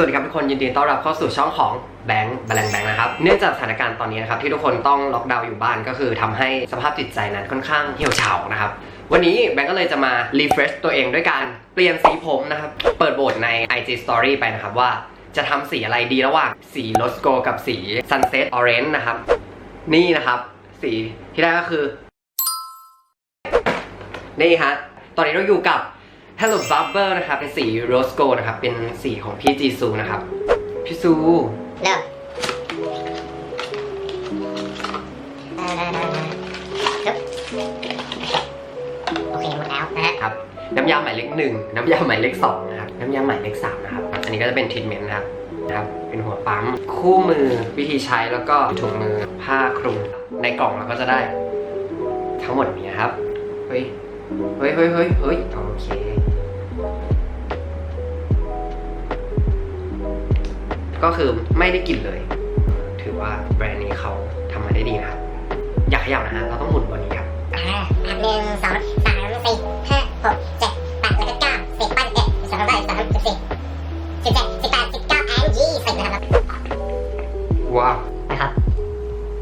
วัสดีครับทุกคนยินดีต้อนรับเข้าสู่ช่องของแบงค์แบงค์แบงค์นะครับเนื่องจากสถานการณ์ตอนนี้นะครับที่ทุกคนต้องล็อกดาวน์อยู่บ้านก็คือทำให้สภาพจิตใจนั้นค่อนข้างเหี่ยวเฉานะครับวันนี้แบงค์ก็เลยจะมารีเฟรชตัวเองด้วยการเปลี่ยนสีผมนะครับเปิดโบทใน IG Story ไปนะครับว่าจะทำสีอะไรดีระหว่างสีโ o สโกกับสี Sunset Orange นะครับ นี่นะครับ สีที่ได้ก็คือ นี่ฮะตอนนี้เราอยู่กับ Hello Barber นะครับ เป็นสี Rose Gold นะครับ เป็นสีของพี่จีซูนะครับ พี่ซู เริ่มครับโอเค หมดแล้วนะฮะ ครับ น้ำยาหมายเลขหนึ่ง น้ำยาหมายเลขสองนะครับ น้ำยาหมายเลขสามนะครับ อันนี้ก็จะเป็นทรีทเมนต์นะครับ นะครับ เป็นหัวปั๊ม คู่มือ วิธีใช้ แล้วก็ถุงมือ ผ้าคลุม ในกล่องเราก็จะได้ ทั้งหมดนี้นะครับ เฮ้ย เฮ้ยเฮ้ยเฮ้ยเฮ้ยโอเค ก็คือไม่ได้กลิ่นเลย ถือว่าแบรนด์นี้เขาทำมาได้ดีนะครับ อย่าขยับนะฮะ เราต้องหมุนวันนี้ครับอ่าอะหนึ่งสองสามสี่ห้าหกเจ็ดแปดแล้วก็เก้าสิบแปดสิบเอ็ดสิบสองสิบสามสิบสี่สิบเจ็ดสิบแปดสิบเก้าแอนยี่สิบนะครับว้าวนะครับ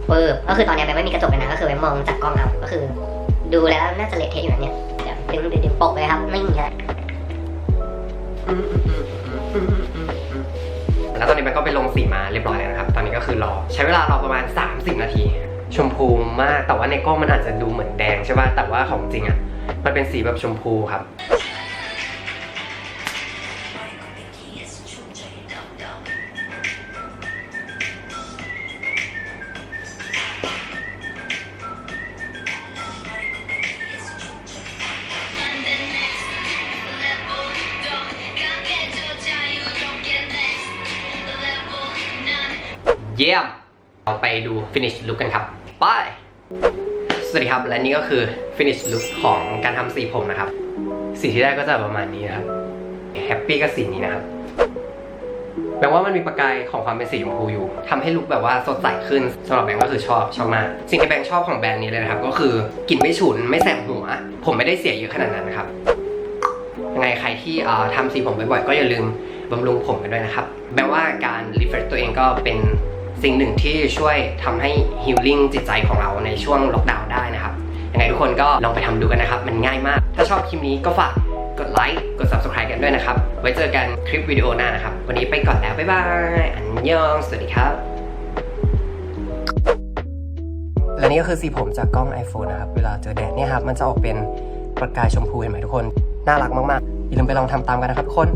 ปึ๊บก็คือตอนเนี้ยแบงค์ไม่มีกระจกเลยนะ ก็คือแบงค์มองจากกล้องเอา ก็คือ ดูแล้วน่าจะเละเทะอยู่นะเนี่ย เดี๋ยวดึงดึงดึงโปกเลยครับ ไม่มีฮะ แล้วตอนนี้มันก็ไปลงสีมาเรียบร้อยแล้วนะครับ ตอนนี้ก็คือรอใช้เวลารอประมาณ 30 นาที ชมพูมาก แต่ว่าในกล้องมันอาจจะดูเหมือนแดงใช่ป่ะ แต่ว่าของจริงอะ มันเป็นสีแบบชมพูครับ เยี่ยม เราไปดู finish look กันครับ ไป สวัสดีครับ และนี่ก็คือ finish look ของการทำสีผมนะครับ สีที่ได้ก็จะประมาณนี้นะครับ แฮปปี้กับสีนี้นะครับแปลว่ามันมีประกายของความเป็นสีชมพูอยู่ทำให้ลุคแบบว่าสดใสขึ้นสำหรับแบงก็คือชอบชอบมาก สิ่งที่แบงชอบของแบรนด์นี้เลยนะครับ ก็คือกลิ่นไม่ฉุนไม่แสบหัว ผมไม่ได้เสียเยอะขนาดนั้นนะครับ ยังไงใครที่เอ่อทำสีผมบ่อยๆ ก็อย่าลืมบำรุงผมกันด้วยนะครับแม้ว่าการรีเฟรชตัวเองก็เป็น สิ่งหนึ่งที่ช่วยทำให้ฮิลลิ่งจิตใจของเราในช่วงล็อกดาวน์ได้นะครับยังไงทุกคนก็ลองไปทำดูกันนะครับ มันง่ายมาก ถ้าชอบคลิปนี้ก็ฝากกดไลค์กด subscribe กันด้วยนะครับ ไว้เจอกันคลิปวิดีโอหน้านะครับ วันนี้ไปก่อนแล้ว บ๊ายบาย อันยอง สวัสดีครับ และนี่ก็คือสีผมจากกล้อง iPhone นะครับ เวลาเจอแดดเนี่ยครับ มันจะออกเป็นประกายชมพูเห็นไหมทุกคน น่ารักมากๆอย่าลืมไปลองทำตามกันนะครับทุกคน